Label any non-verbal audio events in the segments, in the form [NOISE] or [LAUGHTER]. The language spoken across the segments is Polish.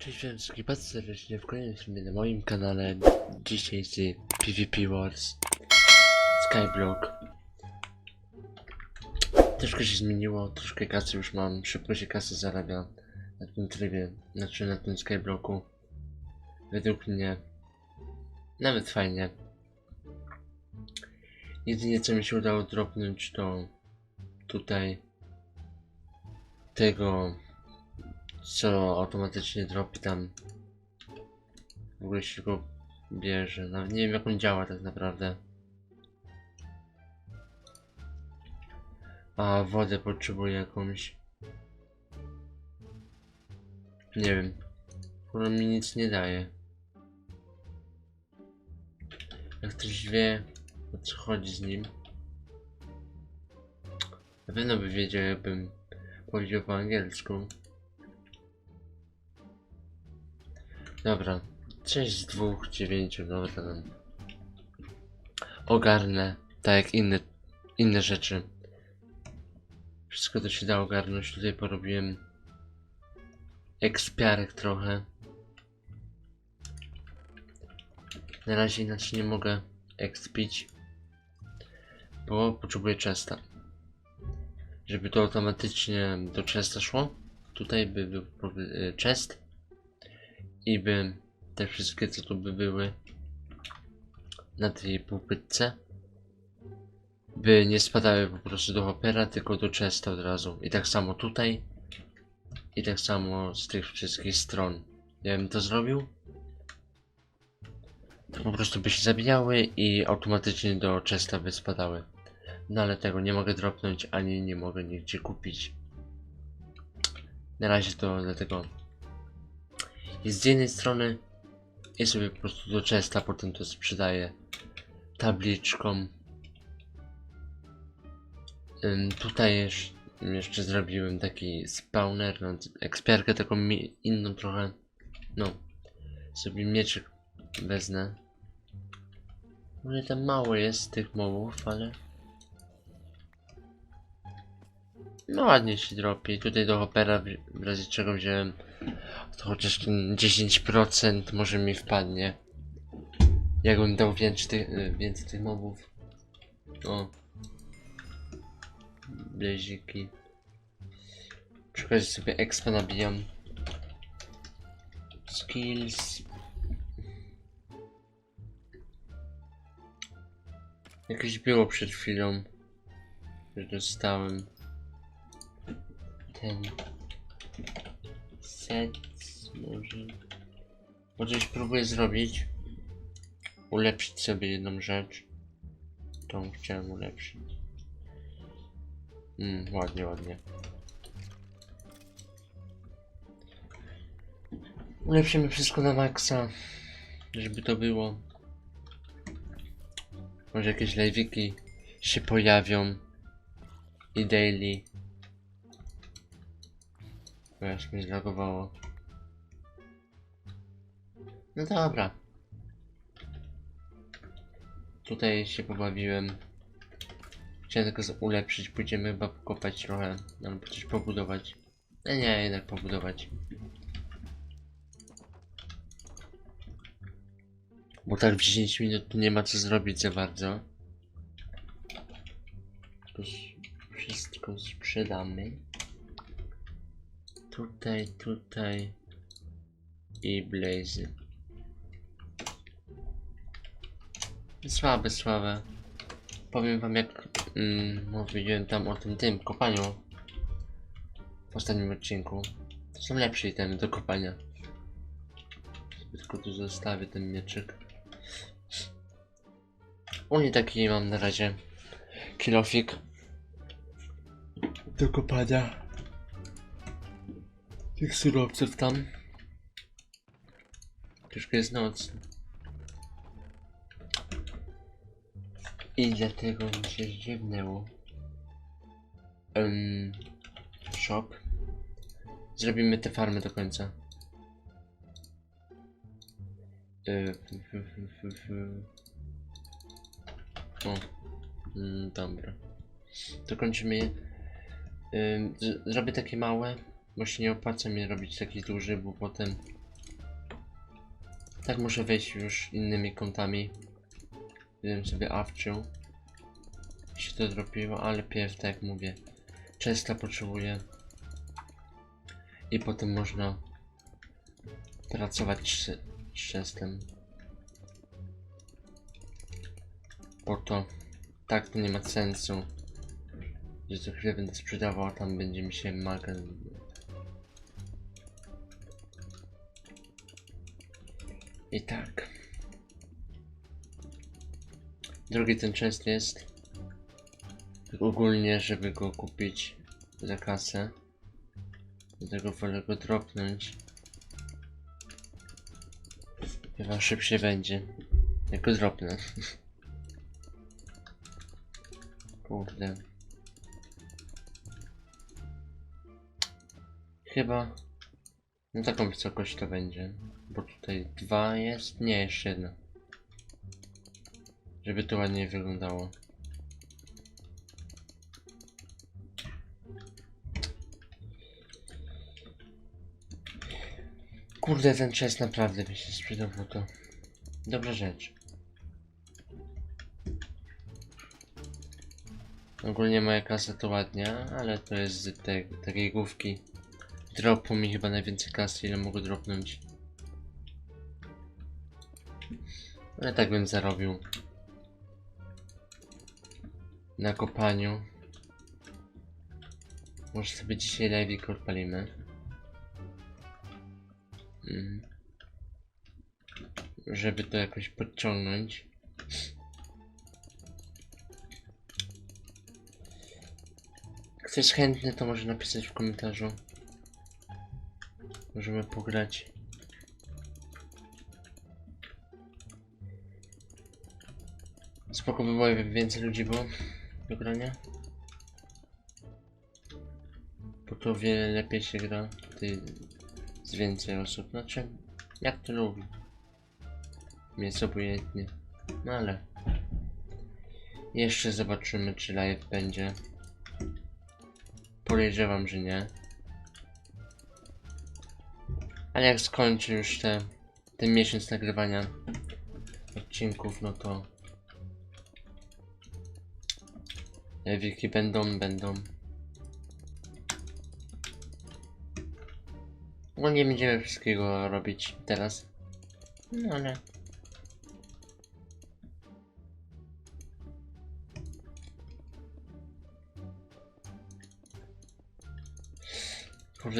Cześć wszystkim, bardzo serdecznie w kolejnym filmie na moim kanale. Dzisiaj z PvP Wars Skyblock. Troszkę się zmieniło, troszkę kasy już mam, szybko się kasy zarabia na tym trybie, znaczy na tym Skyblocku. Według mnie nawet fajnie. Jedynie co mi się udało dropnąć to tutaj tego co automatycznie dropi tam w ogóle się go bierze. Nawet nie wiem jak on działa tak naprawdę. A wodę potrzebuję jakąś. Nie wiem. Ona mi nic nie daje. Jak ktoś wie o co chodzi z nim. Na pewno by wiedział jakbym powiedział po angielsku. Dobra. 6 z 2, 9, dobra. tam. Ogarnę, tak jak inne, inne rzeczy. Wszystko to się da ogarnąć. Tutaj porobiłem ekspiarek trochę. Na razie inaczej nie mogę ekspić, bo potrzebuję chesta. Żeby to automatycznie do chesta szło, tutaj by był y, chest i by te wszystkie co tu by były na tej półpytce by nie spadały po prostu do hopera, tylko do chesta od razu. I tak samo tutaj i tak samo z tych wszystkich stron. Ja bym to zrobił, to po prostu by się zabijały i automatycznie do chesta by spadały. No ale tego nie mogę dropnąć, ani nie mogę nigdzie kupić. Na razie to dlatego jest z jednej strony i sobie po prostu do chesta, potem to sprzedaję tabliczką. Tutaj jeszcze, jeszcze zrobiłem taki spawner, no, ekspiarkę taką inną trochę. No, sobie mieczyk wezmę. Może tam mało jest tych mobów, ale... No ładnie się dropi. Tutaj do Hopera w razie czego wziąłem to chociaż ten 10% może mi wpadnie. Jakbym dał więcej tych, y, więcej tych mobów. O. Blaziki. Przy okazji sobie expa nabijam. Skills. Jakieś było przed chwilą. Że dostałem. Ten set może może coś próbuję zrobić. Ulepszyć sobie jedną rzecz. Tą chciałem ulepszyć. Mm, ładnie, ładnie. Ulepszymy wszystko na maksa żeby to było. Może jakieś live'iki się pojawią. I daily bo aż mnie zlagowało. No dobra. Tutaj się pobawiłem. Chciałem tylko ulepszyć, pójdziemy chyba pokopać trochę, albo coś pobudować. No nie, jednak pobudować. Bo tak w 10 minut tu nie ma co zrobić za bardzo. S- wszystko sprzedamy. Tutaj, tutaj i blazy. Słabe, słabe. Powiem wam jak mm, mówiłem tam o tym tym kopaniu w ostatnim odcinku. To są lepsze itemy do kopania. Tylko tu zostawię ten mieczyk. U nie taki mam na razie kilofik do kopania tych surowców tam. Troszkę jest noc. I dlatego mi się zdziwnęło. Um, shop. Zrobimy te farmy do końca. F. O. Mm, dobra. Dokończymy je. Zrobię takie małe, się nie opłaca mi robić taki duży, bo potem Tak muszę wejść już innymi kątami. Gdybym sobie awczył. Się to dropiło, ale pierw, tak jak mówię, często potrzebuję. I potem można pracować z, z. Bo to tak to nie ma sensu. Że co chwilę będę sprzedawał, a tam będzie mi się magazyn. I tak. Drogi ten chest jest. Ogólnie, żeby go kupić za kasę. Dlatego wolę go dropnąć. Chyba szybciej będzie. Jak go dropnę. [LAUGHS] Kurde. Chyba na taką wysokość to będzie. Bo tutaj dwa jest? Nie, jeszcze jedno. Żeby to ładnie wyglądało. Kurde, ten chest naprawdę by się sprzedał, to dobra rzecz. Ogólnie moja kasa to ładnia, ale to jest z te, takiej główki. Dropu mi chyba najwięcej kasy, ile mogę dropnąć. Ale tak bym zarobił. Na kopaniu. Może sobie dzisiaj live odpalimy. Mm. Żeby to jakoś podciągnąć. Ktoś chętny to może napisać w komentarzu. Możemy pograć. Spoko by było, więcej ludzi było do grania. Bo to wiele lepiej się gra, gdy z więcej osób. Znaczy, jak to lubi. Mi jest obojętnie. No ale... Jeszcze zobaczymy, czy live będzie. Podejrzewam, że nie. Ale jak skończę już te, ten miesiąc nagrywania odcinków, no to Wielki będą, będą. No nie będziemy wszystkiego robić teraz. No ale...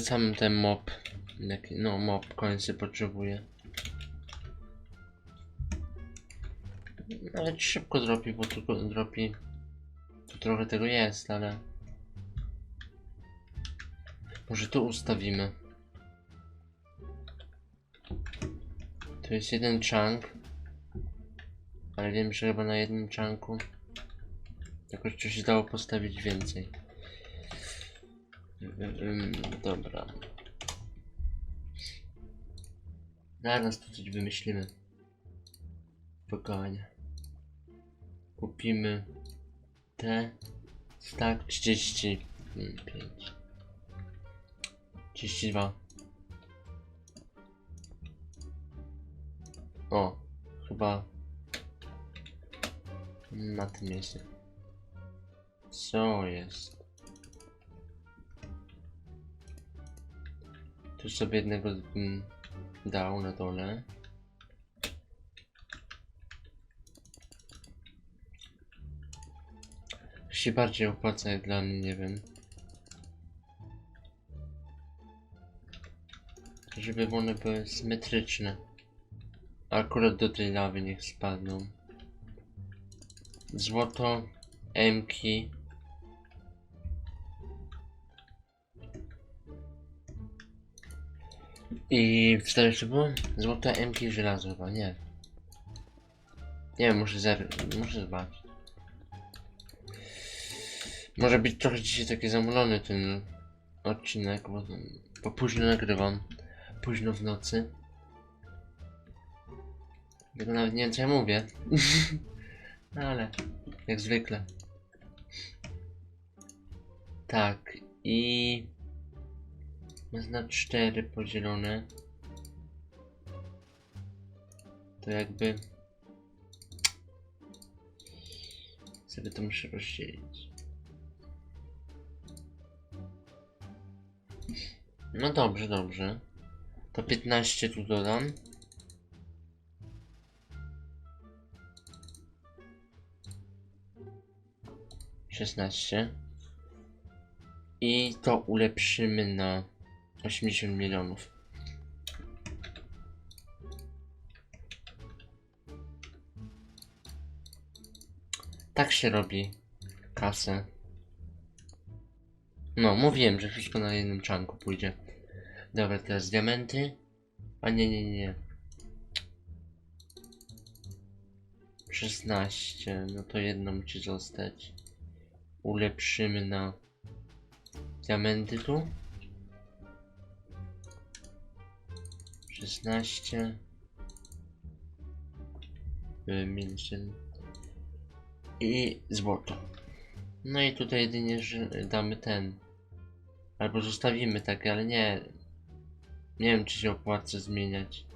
Sam ten mob, no mob końcy potrzebuje. Ale szybko dropi, bo tylko dropi tu trochę tego jest, ale... Może tu ustawimy. To jest jeden chunk. Ale wiem, że chyba na jednym chunku jakoś coś dało postawić więcej. Ym, dobra. Zaraz tu coś wymyślimy. Spokojnie. Kupimy te tak 35 32 o chyba na tym miejscu co jest tu sobie jednego mm, dał na dole się bardziej opłaca jak dla mnie, nie wiem. Żeby one były symetryczne. Akurat do tej lawy niech spadną. Złoto, emki. I wtedy jeszcze było? Złoto, emki i żelazo chyba, nie. Nie wiem, muszę zer... muszę zobaczyć. Może być trochę dzisiaj taki zamulony ten odcinek, bo, bo późno nagrywam. Późno w nocy. Tego nawet nie wiem co ja mówię. no [LAUGHS] ale, jak zwykle. Tak, i... Jest na cztery podzielone. to jakby sobie to muszę rozdzielić. No dobrze, dobrze. To 15 tu dodam. Szesnaście. I to ulepszymy na 80 milionów. Tak się robi kasę. No, mówiłem, że wszystko na jednym czanku pójdzie. Dobra, teraz diamenty. A nie, nie, nie. 16, no to jedno musi zostać. Ulepszymy na diamenty tu. 16. Y, Minus jeden. I złoto. No i tutaj jedynie, że damy ten. Albo zostawimy tak, ale nie. Nie wiem, czy się opłaca zmieniać.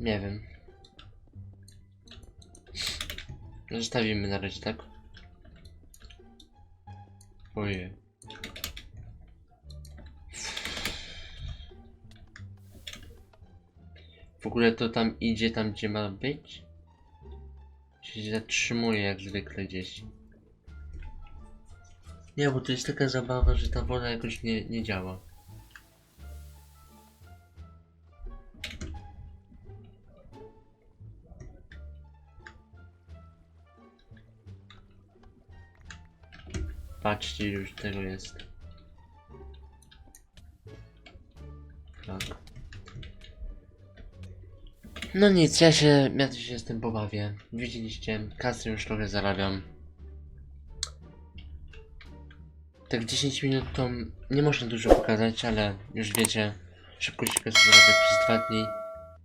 Nie wiem. Zostawimy na razie, tak? Ojej. W ogóle to tam idzie tam, gdzie ma być? Się zatrzymuje jak zwykle gdzieś. Nie, bo to jest taka zabawa, że ta woda jakoś nie, nie działa. Patrzcie, już tego jest. Tak. No nic, ja się, ja się z tym pobawię. Widzieliście, kasy już trochę zarabiam. Tak 10 minut to nie można dużo pokazać, ale już wiecie, szybko się kasy zarabia przez 2 dni.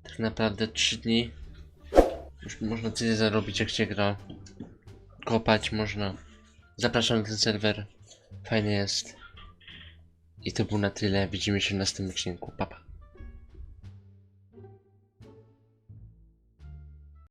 Tak naprawdę 3 dni. Już można tyle zarobić jak się gra. Kopać można. Zapraszam na ten serwer. Fajny jest. I to było na tyle. Widzimy się w następnym odcinku. Pa, pa.